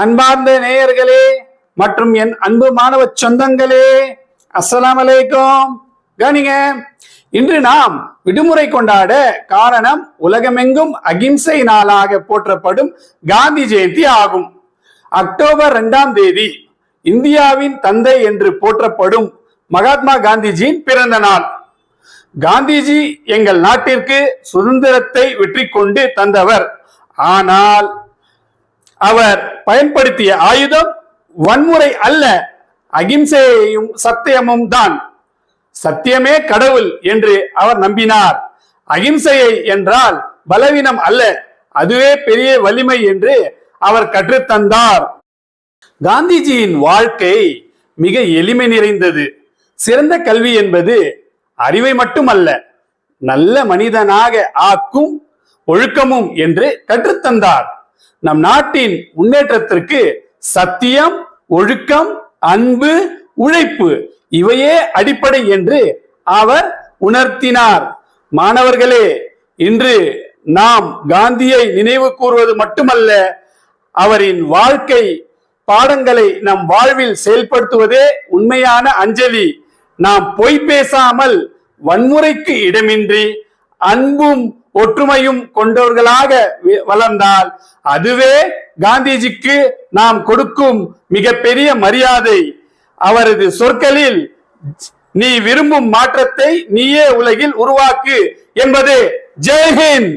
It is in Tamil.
அன்பார்ந்த நேயர்களே மற்றும் என் அன்பு மாணவ சொந்தங்களே அஸ்லாம் அலைக்கும். கவனிங்க இன்று நாம் விடுமுறை கொண்டாட காரணம் உலகமெங்கும் அகிம்சை நாளாக போற்றப்படும் காந்தி ஜெயந்தி ஆகும். அக்டோபர் இரண்டாம் தேதி இந்தியாவின் தந்தை என்று போற்றப்படும் மகாத்மா காந்திஜியின் பிறந்த நாள். காந்திஜி எங்கள் நாட்டிற்கு சுதந்திரத்தை வெற்றி கொண்டு தந்தவர். ஆனால் அவர் பயன்படுத்திய ஆயுதம் வன்முறை அல்ல அகிம்சையையும் சத்தியமும் தான். சத்தியமே கடவுள் என்று அவர் நம்பினார். அகிம்சையை என்றால் பலவீனம் அல்ல அதுவே பெரிய வலிமை என்று அவர் கற்றுத்தந்தார். காந்திஜியின் வாழ்க்கை மிக எளிமை நிறைந்தது. சிறந்த கல்வி என்பது அறிவை மட்டுமல்ல நல்ல மனிதனாக ஆக்கும் ஒழுக்கமும் என்று கற்றுத்தந்தார். நம் நாட்டின் முன்னேற்றத்திற்கு சத்தியம் ஒழுக்கம் அன்பு உழைப்பு இவையே அடிப்படை என்று அவர் உணர்த்தினார். மாணவர்களே இன்று நாம் காந்தியை நினைவு கூறுவது மட்டுமல்ல அவரின் வாழ்க்கை பாடங்களை நம் வாழ்வில் செயல்படுத்துவதே உண்மையான அஞ்சலி. நாம் பொய் பேசாமல் வன்முறைக்கு இடமின்றி அன்பும் ஒற்றுமையும் கொண்டவர்களாக வளர்ந்தால் அதுவே காந்திஜிக்கு நாம் கொடுக்கும் மிகப்பெரிய மரியாதை. அவரது சொற்களில் நீ விரும்பும் மாற்றத்தை நீயே உலகில் உருவாக்கு என்பது ஜெய்ஹிந்த்